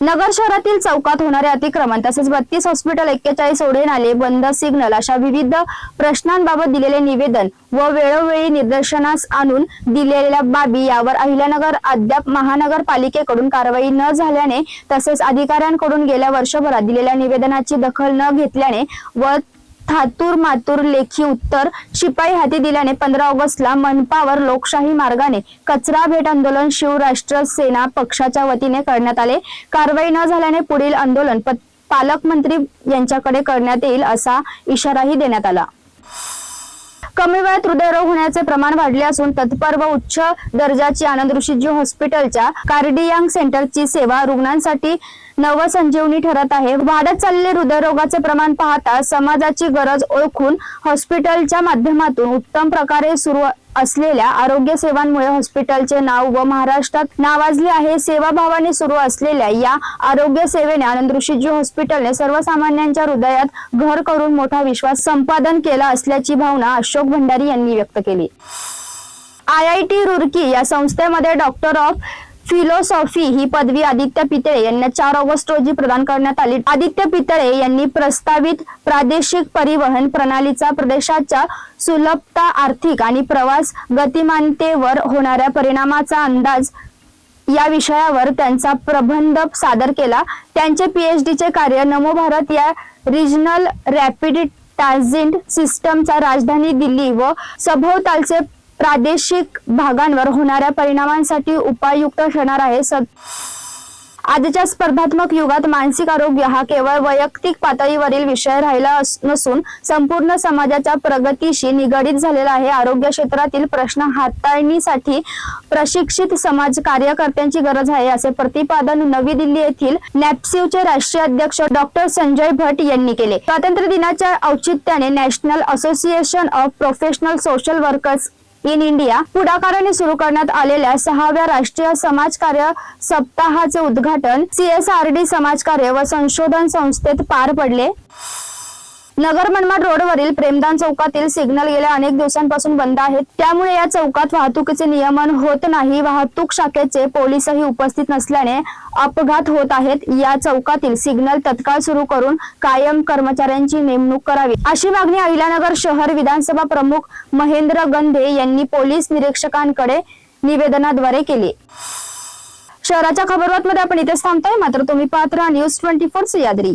नगर शहरातील चौकात होणारे अतिक्रमण तसेच बत्तीस हॉस्पिटल एक्केचाळीस ओढे नाले बंद सिग्नल अशा विविध प्रश्नांबाबत दिलेले निवेदन व वेळोवेळी निदर्शनास आणून दिलेल्या बाबी यावर अहिल्यानगर अद्याप महानगरपालिकेकडून कारवाई न झाल्याने तसेच अधिकाऱ्यांकडून गेल्या वर्षभरात दिलेल्या निवेदनाची दखल न घेतल्याने व थातूर मातूर लेखी उत्तर शिपाई हाती दिल्याने पंधरा ऑगस्टला मनपावर लोकशाही मार्गाने कचरा भेट आंदोलन शिवराष्ट्र सेना पक्षाच्या वतीने करण्यात आले. कारवाई न झाल्याने पुढील आंदोलन पालकमंत्री यांच्याकडे करण्यात येईल असा इशाराही देण्यात आला. कमी वेळात हृदयरोग होण्याचे प्रमाण वाढले असून तत्पर व उच्च दर्जाची आनंद ऋषीजी हॉस्पिटलच्या कार्डियांग सेंटरची सेवा रुग्णांसाठी नवसंजीवनी ठरत आहे. वाढत चाललेले हृदयरोगाचे प्रमाण पाहता समाजाची गरज ओळखून हॉस्पिटलच्या माध्यमातून उत्तम प्रकारे सुरू असलेल्या आरोग्य सेवांमुळे हॉस्पिटलचे नाव व महाराष्ट्रात नावाजले आहे. सेवाभावाने सुरू असलेल्या या आरोग्य सेवेने आनंद ऋषीजी हॉस्पिटलने सर्वसामान्यांच्या हृदयात घर करून मोठा विश्वास संपादन केला असल्याची भावना अशोक भंडारी यांनी व्यक्त केली. आय आय टी रुरकी या संस्थेमध्ये डॉक्टर ऑफ फिलॉसॉफी ही पदवी आदित्य पितळे यांना चार ऑगस्ट रोजी प्रदान करण्यात आली. आदित्य पितळे यांनी प्रस्तावित प्रादेशिक परिवहन प्रणालीचा प्रदेशाच्या सुलभता आर्थिक आणि प्रवास गतिमानतेवर होणाऱ्या परिणामाचा अंदाज या विषयावर त्यांचा प्रबंध सादर केला. त्यांचे पीएचडीचे कार्य नमो भारत या रिजनल रॅपिड ट्रान्झिट सिस्टमचा राजधानी दिल्ली व सभोवतालचे प्रादेशिक भागांवर होणाऱ्या परिणामांसाठी उपायुक्त ठरणार आहे. आजच्या स्पर्धात्मक युगात मानसिक आरोग्य हा केवळ वैयक्तिक पातळीवरील विषय राहिला नसून संपूर्ण समाजाच्या प्रगतीशी निगडीत झालेला आहे. आरोग्य क्षेत्रातील प्रश्न हाताळणीसाठी प्रशिक्षित समाज कार्यकर्त्यांची गरज आहे असे प्रतिपादन नवी दिल्ली येथील नॅपसिवचे राष्ट्रीय अध्यक्ष डॉक्टर संजय भट यांनी केले. स्वातंत्र्य दिनाच्या औचित्याने national association of professional social workers in India पुढाकाराने सुरू करण्यात आलेल्या सहाव्या राष्ट्रीय समाज कार्य सप्ताहाचे उद्घाटन सीएसआरडी समाजकार्य व संशोधन संस्थेत पार पडले. नगर मनमाड रोडवरील प्रेमदान चौकातील सिग्नल गेल्या अनेक दिवसांपासून बंद आहेत. त्यामुळे या चौकात वाहतुकीचे नियमन होत नाही. वाहतूक शाखेचे पोलीसही उपस्थित नसल्याने अपघात होत आहेत. या चौकातील सिग्नल तत्काळ सुरू करून कायम कर्मचाऱ्यांची नेमणूक करावी. अशी मागणी अहिलानगर शहर विधानसभा प्रमुख महेंद्र गंधे यांनी पोलीस निरीक्षकांकडे निवेदनाद्वारे केली. शहराच्या खबरबातमध्ये आपण इथेच थांबतोय. मात्र तुम्ही पात्र न्यूज ट्वेंटी फोर सह्याद्री